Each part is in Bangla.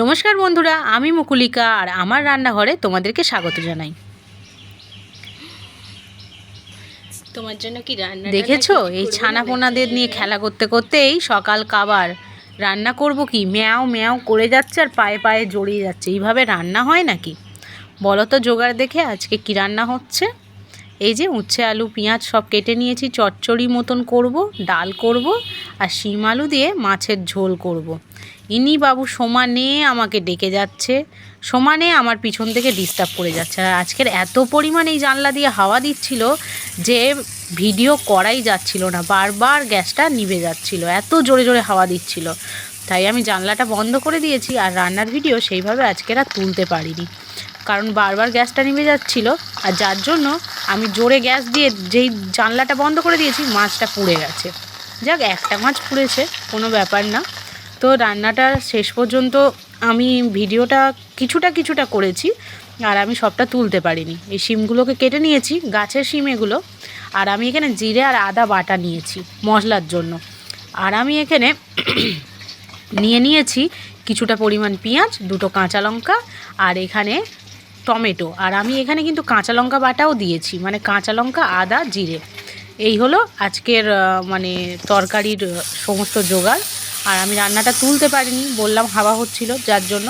নমস্কার বন্ধুরা আমি মুকুলিকা আর আমার রান্নাঘরে তোমাদেরকে স্বাগত জানাই। তোমার জন্য কি রান্না দেখেছ? এই ছানা পোনাদের নিয়ে খেলা করতে করতেই সকাল কাবার রান্না করব কি? ম্যাও ম্যাও করে যাচ্ছে আর পায়ে পায়ে জড়িয়ে যাচ্ছে। এইভাবে রান্না হয় নাকি? বলো তো জোগাড় দেখে আজকে কি রান্না হচ্ছে? এই যে উচ্ছে, আলু, পেঁয়াজ সব কেটে নিয়েছি, চচ্চড়ি মতন করব, ডাল করব আর শিম আলু দিয়ে মাছের ঝোল করব। ইনি বাবু সমানে আমাকে ডেকে যাচ্ছে, সমানে আমার পিছন থেকে ডিস্টার্ব করে যাচ্ছে। আর আজকের এত পরিমাণ এই জানলা দিয়ে হাওয়া দিচ্ছিল যে ভিডিও করাই যাচ্ছিল না, বারবার গ্যাসটা নিভে যাচ্ছিল, এত জোরে জোরে হাওয়া দিচ্ছিল। তাই আমি জানলাটা বন্ধ করে দিয়েছি আর রান্নার ভিডিও সেইভাবে আজকের আর তুলতে পারিনি। কারণ বারবার গ্যাসটা নিভে যাচ্ছিল আর যার জন্য আমি জোরে গ্যাস দিয়ে যেই জানলাটা বন্ধ করে দিয়েছি, মাছটা পুড়ে গেছে। যাক, একটা মাছ পুড়েছে, কোনো ব্যাপার না। তো রান্নাটা শেষ পর্যন্ত আমি ভিডিওটা কিছুটা কিছুটা করেছি আর আমি সবটা তুলতে পারিনি। এই শিমগুলোকে কেটে নিয়েছি, গাছের শিম এগুলো, আর আমি এখানে জিরে আর আদা বাটা নিয়েছি মশলার জন্য। আর আমি এখানে নিয়ে নিয়েছি কিছুটা পরিমাণ পেঁয়াজ, দুটো কাঁচা লঙ্কা, আর এখানে টমেটো। আর আমি এখানে কিন্তু কাঁচা লঙ্কা বাটাও দিয়েছি মানে কাঁচা লঙ্কা, আদা, জিরে। এই হলো আজকের মানে তরকারির সমস্ত জোগাড়। আর আমি রান্নাটা তুলতে পারিনি, বললাম হাওয়া হচ্ছিল, যার জন্য।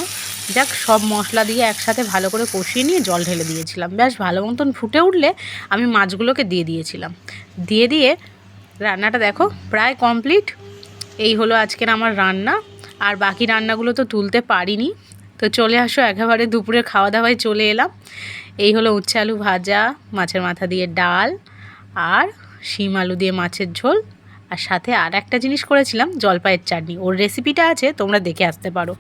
যাক, সব মশলা দিয়ে একসাথে ভালো করে কষিয়ে নিয়ে জল ঢেলে দিয়েছিলাম। বেশ ভালো মতন ফুটে উঠলে আমি মাছগুলোকে দিয়ে দিয়েছিলাম। দিয়ে দিয়ে রান্নাটা দেখো, প্রায় কমপ্লিট। এই হলো আজকের আমার রান্না। আর বাকি রান্নাগুলো তো তুলতে পারিনি। তো চলে আসো, একেবারে দুপুরে খাওয়া দাওয়ায় চলে এলাম। এই হলো উচ্ছে আলু ভাজা, মাছের মাথা দিয়ে ডাল আর শিম আলু দিয়ে মাছের ঝোল। আর সাথে আর একটা জিনিস করেছিলাম, জলপাইয়ের চাটনি। ওর রেসিপিটা আছে, তোমরা দেখে আসতে পারো।